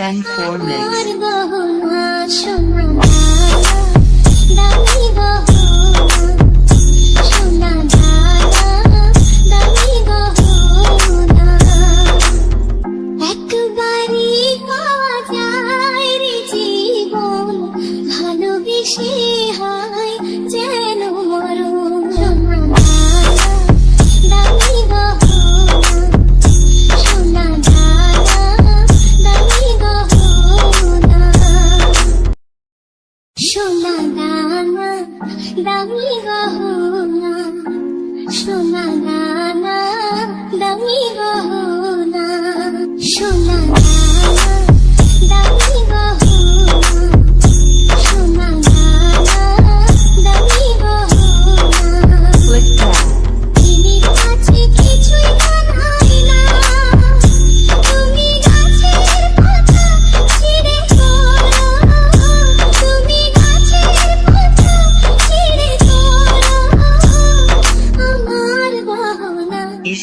transformers. সোনা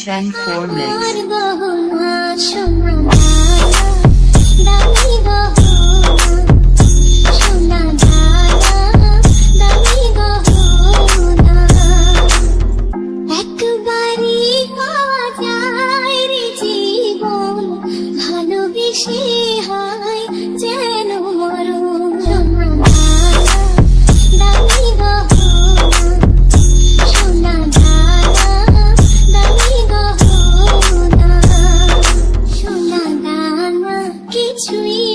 Feng 4 mix. she